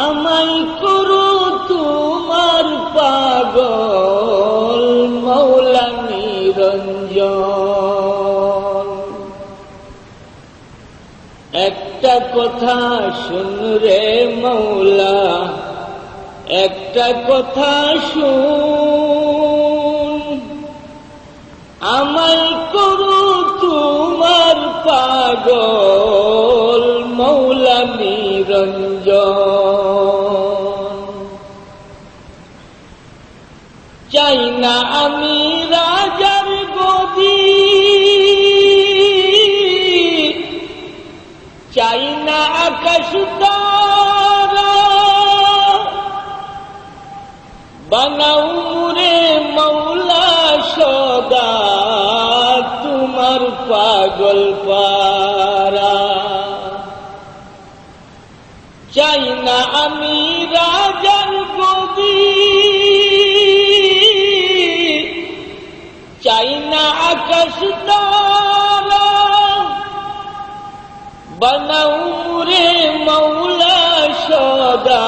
আমায় করো তোমার পাগল মৌলা নিরঞ্জন। একটা কথা শুন রে মৌলা, একটা কথা শুন। আমায় না আমি রাজার গদি। চাই না আকাশ বানাও মৌলা সদা, তোমার পাগল পারা চাই না আমি রাজার গদি। বানাও রে মৌলা সদা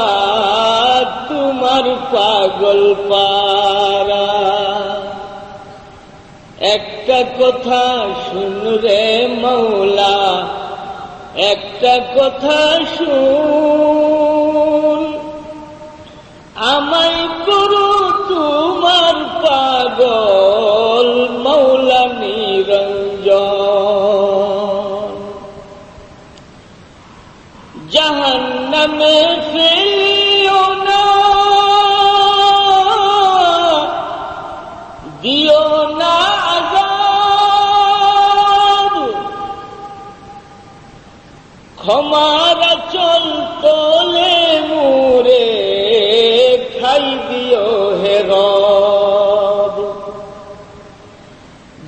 তোমার পাগল পারা একটা কথা শুন রে মৌলা একটা কথা শুন। আমায় করো ক্ষমার চল তোলে মুরে খাই দিও হে রব।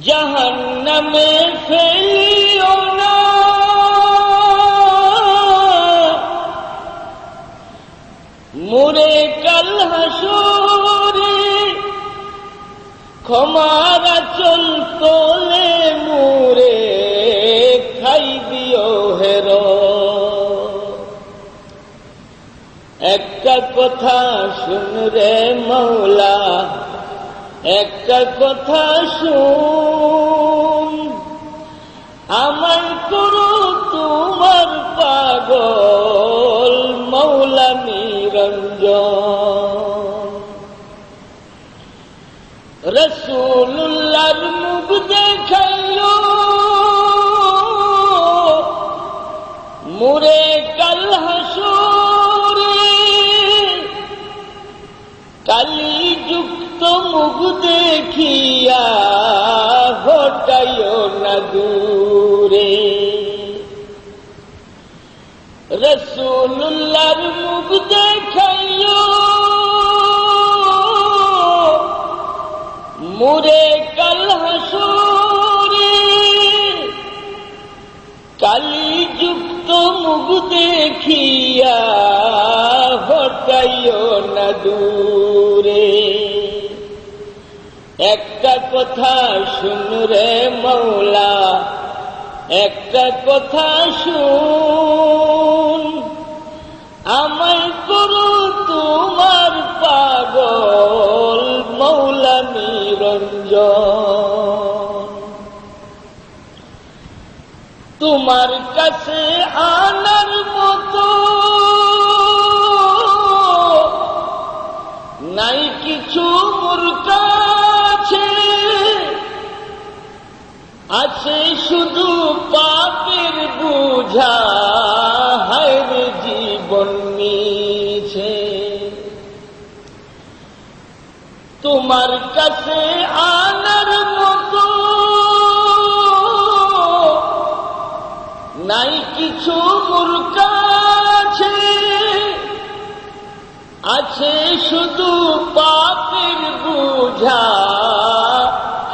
জাহান্নামে ফেলিও না। মুরে কাল হাসরে ক্ষমার চল কথা শুন রে মৌলা, একটা কথা শুন। আমার করো তোমার পাগল, মৌলা নিরঞ্জন। রসুল্লার মুখ দেখাইল মুরে কাল হাসরে কালি যুক্ত মুখ দেখিয়া হটাইও না দূরে। রসুল্লার মুখ দেখাইও মুরে কাল হাসরে। কালি যুক্ত মুখ দেখিয়া দূরে। একটা কথা শুন রে মৌলা, একটা কথা শুন। আমার করো তোমার পাগল মৌলা নিরঞ্জন। তোমার কাছে আনার মতো নাই কিছু কাছে আছে শুধু পাপের বুঝা, হায় জীবন মিছে। তোমার কাছে আনার মতো নাই কিছু মোর আছে শুধু পাপের বুঝা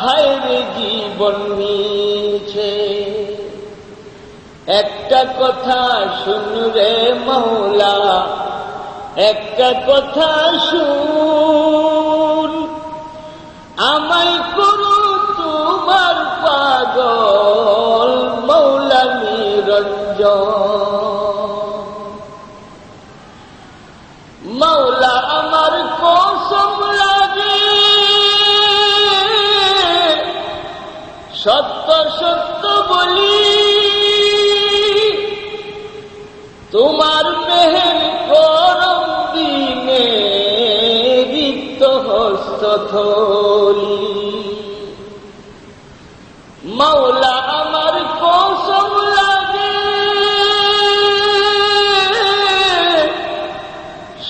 হায় জীবন নিয়েছে একটা কথা শুন রে মৌলা, একটা কথা শুন। আমায় করু তোমার পাগল, মৌলা নিরঞ্জন। সত্য সত্য বলি, তোমার মেহের করম দিনে রিক্ত হস্ত থলি। মাওলা, আমার কসম লাগে।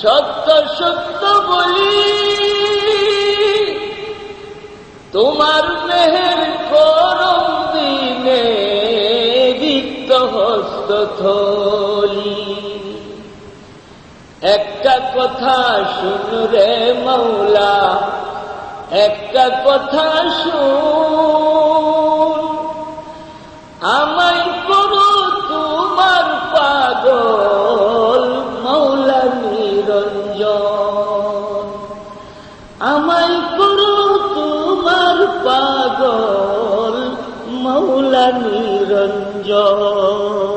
সত্য সত্য বলি, তোমার মেহের থলি একটা কথা শুন রে মৌলা, একটা কথা শুন। আমায় করো তোমার পাগল, মৌলা নিরঞ্জন। আমায় করো তোমার পাগল, মৌলা নিরঞ্জন।